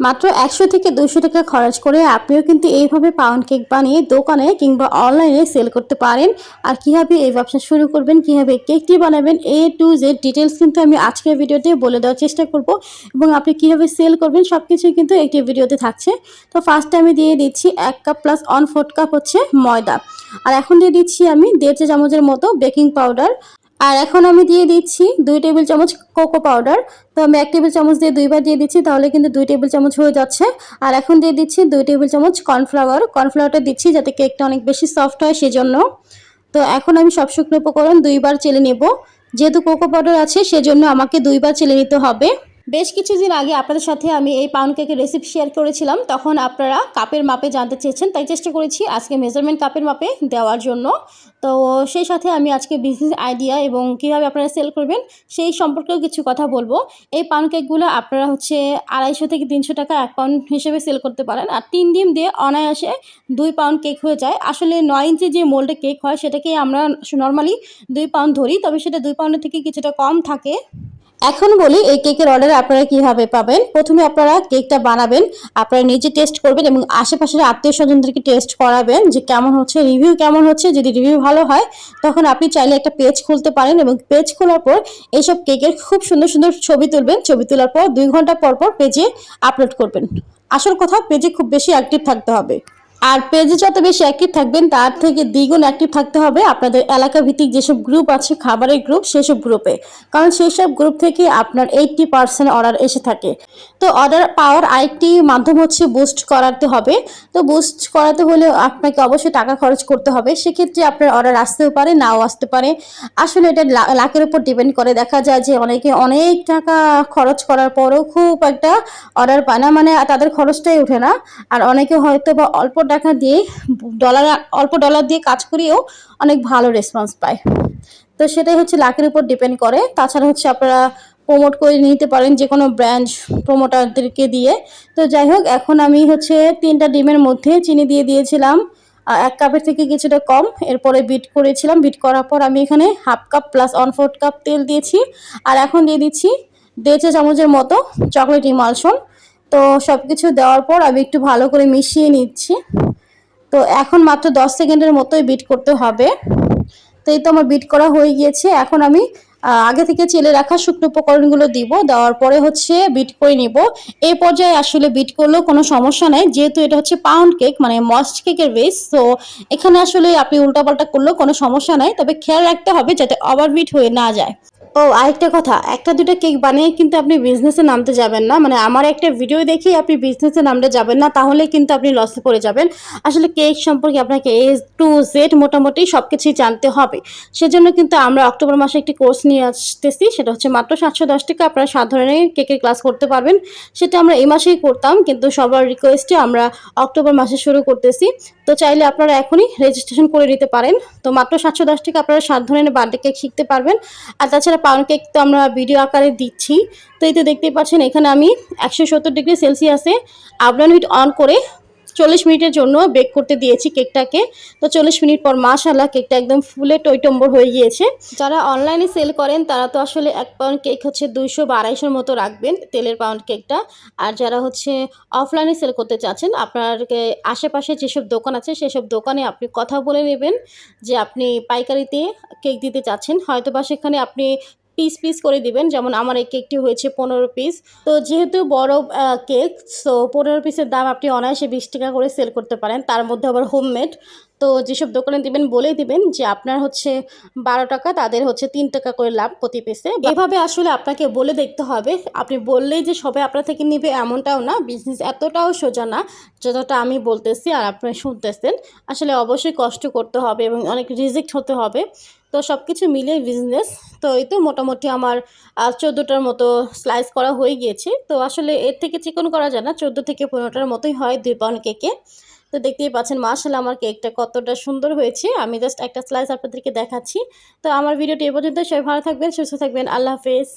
মাত্র একশো থেকে দুশো টাকা খরচ করে আপনিও কিন্তু এইভাবে পাউন্ড কেক বানিয়ে দোকানে কিংবা অনলাইনে সেল করতে পারেন। আর কীভাবে এই ব্যবসা শুরু করবেন, কীভাবে কেকটি বানাবেন এ টু জেড ডিটেলস কিন্তু আমি আজকের ভিডিওতে বলে দেওয়ার চেষ্টা করব এবং আপনি কীভাবে সেল করবেন সব কিছুই কিন্তু একটি ভিডিওতে থাকছে। তো ফার্স্টে আমি দিয়ে দিচ্ছি এক cup plus one fourth cup হচ্ছে ময়দা। আর এখন দিয়ে দিচ্ছি আমি দেড় চামচের মতো বেকিং পাউডার আর এখন আমি দিয়ে দিচ্ছি দুই টেবিল চামচ কোকো পাউডার। তো আমি এক টেবিল চামচ দিয়ে দুইবার দিয়ে দিচ্ছি, তাহলে কিন্তু দুই টেবিল চামচ হয়ে যাচ্ছে। আর এখন দিয়ে দিচ্ছি দুই টেবিল চামচ কর্নফ্লাওয়ার। কর্নফ্লাওয়ারটা দিচ্ছি যাতে কেকটা অনেক বেশি সফট হয় সেজন্য। তো এখন আমি সব শুকনো উপকরণ দুইবার চেলে নেব। যেহেতু কোকো পাউডার আছে, সেজন্য আমাকে দুইবার চেলে নিতে হবে। বেশ কিছুদিন আগে আপনাদের সাথে আমি এই পাউন্ড কেকের রেসিপি শেয়ার করেছিলাম। তখন আপনারা কাপের মাপে জানতে চেয়েছেন, তাই চেষ্টা করেছি আজকে মেজারমেন্ট কাপের মাপে দেওয়ার জন্য। তো সেই সাথে আমি আজকে বিজনেস আইডিয়া এবং কীভাবে আপনারা সেল করবেন সেই সম্পর্কেও কিছু কথা বলব। এই পাউন্ড কেকগুলো আপনারা হচ্ছে আড়াইশো থেকে তিনশো টাকা এক পাউন্ড হিসেবে সেল করতে পারেন। আর তিন ডিম দিয়ে অনায়াসে দুই পাউন্ড কেক হয়ে যায়। আসলে নয় ইঞ্চি যে মোল্ডে কেক হয়, সেটাকে আমরা নর্মালি দুই পাউন্ড ধরি, তবে সেটা দুই পাউন্ডের থেকে কিছুটা কম থাকে। এখন বলি, এই কেকের অর্ডার আপনারা কীভাবে পাবেন? প্রথমে আপনারা কেকটা বানাবেন, আপনারা নিজে টেস্ট করবেন এবং আশেপাশের আত্মীয় স্বজনদেরকে টেস্ট করাবেন যে কেমন হচ্ছে রিভিউ কেমন হচ্ছে। যদি রিভিউ ভালো হয়, তখন আপনি চাইলে একটা পেজ খুলতে পারেন এবং পেজ খোলার পর এইসব কেকের খুব সুন্দর সুন্দর ছবি তুলবেন। ছবি তোলার পর দুই ঘণ্টা পর পর পেজে আপলোড করবেন। আসল কথা পেজে খুব বেশি অ্যাক্টিভ থাকতে হবে। আর পেজে যত বেশি অ্যাক্টিভ থাকবেন, তার থেকে দ্বিগুণ অ্যাক্টিভ থাকতে হবে আপনাদের এলাকা ভিত্তিক যেসব গ্রুপ আছে, খাবারের গ্রুপ সেসব গ্রুপে কারণ সেই সব গ্রুপ থেকে আপনার এইটটি পার্সেন্ট অর্ডার এসে থাকে। তো অর্ডার পাওয়ার আরেকটি মাধ্যম হচ্ছে বুস্ট করাতে হবে। তো বুস্ট করাতে হলে আপনাকে অবশ্যই টাকা খরচ করতে হবে। সেক্ষেত্রে আপনার অর্ডার আসতেও পারে, নাও আসতে পারে। আসলে এটা লাখের উপর ডিপেন্ড করে। দেখা যায় যে অনেকে অনেক টাকা খরচ করার পরেও খুব একটা অর্ডার পায় না। মানে তাদের খরচটাই ওঠে না। আর অনেকে হয়তো বা অল্প টাকা দিয়ে ডলার অল্প ডলার দিয়ে কাজ করিয়েও অনেক ভালো রেসপন্স পায়। তো সেটাই হচ্ছে লাকের উপর ডিপেন্ড করে। তাছাড়া হচ্ছে আপনারা প্রমোট করে নিতে পারেন যে কোনো ব্র্যান্ড প্রমোটারদেরকে দিয়ে। তো যাই হোক, এখন আমি হচ্ছে তিনটা ডিমের মধ্যে চিনি দিয়ে দিয়েছিলাম। এক কাপের থেকে কিছুটা কম। এরপরে বিট করেছিলাম। বিট করার পর আমি এখানে half cup plus one fourth cup তেল দিয়েছি। আর এখন দিয়ে দিচ্ছি দেড় চা চামচের মতো চকলেট ইমালশন তো সব কিছু দেওয়ার পর আমি একটু ভালো করে মিশিয়ে নিচ্ছি। তো এখন মাত্র দশ সেকেন্ডের মতোই বিট করতে হবে। তো এই তো আমার বিট করা হয়ে গিয়েছে। এখন আমি আগে থেকে চেলে রাখা শুকনো উপকরণগুলো দিব। দেওয়ার পরে হচ্ছে বিট করে নিব। এই পর্যায়ে আসলে বিট করলেও কোনো সমস্যা নেই। যেহেতু এটা হচ্ছে পাউন্ড কেক মানে মস্ট কেকের বেস তো এখানে আসলে আপনি উল্টাপাল্টা করলেও কোনো সমস্যা নাই। তবে খেয়াল রাখতে হবে যাতে ওভার বিট হয়ে না যায়। ও, আরেকটা কথা, একটা দুটো কেক বানিয়ে কিন্তু আপনি বিজনেসে নামতে যাবেন না। মানে আমার একটা ভিডিও দেখেই আপনি বিজনেসে নামতে যাবেন না, তাহলে কিন্তু আপনি লসে পড়ে যাবেন। আসলে কেক সম্পর্কে আপনাকে এ টু জেড মোটামুটি সব কিছুই জানতে হবে। সেজন্য কিন্তু আমরা অক্টোবর মাসে একটি কোর্স নিয়ে আসতেছি, সেটা হচ্ছে মাত্র সাতশো দশ টাকা আপনারা সাত ধরনের কেকের ক্লাস করতে পারবেন। সেটা আমরা এই মাসেই করতাম, কিন্তু সবার রিকোয়েস্টে আমরা অক্টোবর মাসে শুরু করতেছি। তো চাইলে আপনারা এখনই রেজিস্ট্রেশন করে নিতে পারেন। তো মাত্র সাতশো দশ টাকা আপনারা সাত ধরনের বার্থডে কেক শিখতে পারবেন। আর তাছাড়া পাউন্ড কেক তো আমরা ভিডিও আকারে দিচ্ছি। তো এই তো দেখতেই পাচ্ছেন, এখানে আমি একশো সত্তর ডিগ্রি সেলসিয়াসে আবরান হিট অন করে চল্লিশ মিনিটের জন্য বেক করতে দিয়েছি কেকটাকে তো চল্লিশ মিনিট পর মাশাল্লাহ কেকটা একদম ফুলে টইটম্বর হয়ে গিয়েছে। যারা অনলাইনে সেল করেন, তারা তো আসলে এক পাউন্ড কেক হচ্ছে দুইশো বা আড়াইশোর মতো রাখবেন তেলের পাউন্ড কেকটা আর যারা হচ্ছে অফলাইনে সেল করতে চাচ্ছেন আপনার আশেপাশে যেসব দোকান আছে, সেসব দোকানে আপনি কথা বলে নেবেন যে আপনি পাইকারিতে কেক দিতে চাচ্ছেন। হয়তো বা সেখানে আপনি পিস পিস করে দিবেন। যেমন আমার এই কেকটি হয়েছে পনেরো পিস তো যেহেতু বড় কেক সো পনেরো পিসের দাম আপনি অনায়াসে বিশ টাকা করে সেল করতে পারেন। তার মধ্যে আবার হোমমেড তো যেসব দোকানে দিবেন, বলেই দিবেন যে আপনার হচ্ছে বারো টাকা, তাদের হচ্ছে তিন টাকা করে লাভ প্রতি পিসে এভাবে আসলে আপনাকে বলে দেখতে হবে। আপনি বললেই যে সবাই আপনার থেকে নিবে এমনটাও না। বিজনেস এতটাও সোজা না, যতটা আমি বলতেছি আর আপনি শুনতেছেন। আসলে অবশ্যই কষ্ট করতে হবে এবং অনেক রিজেক্ট হতে হবে। তো সব কিছু মিলে বিজনেস তো এই তো মোটামুটি আমার চোদ্দোটার মতো স্লাইস করা হয়ে গিয়েছে। তো আসলে এর থেকে চিকন করা যায় না, চোদ্দ থেকে পনেরোটার মতোই হয় দুই পাউন্ড কেকে তো দেখতেই পাচ্ছেন মার্শাল আমার কেকটা কতটা সুন্দর হয়েছে। আমি জাস্ট একটা স্লাইস আপনাদেরকে দেখাচ্ছি। তো আমার ভিডিওটি এ পর্যন্ত সবাই ভালো থাকবেন, সুস্থ থাকবেন। আল্লাহ হাফেজ।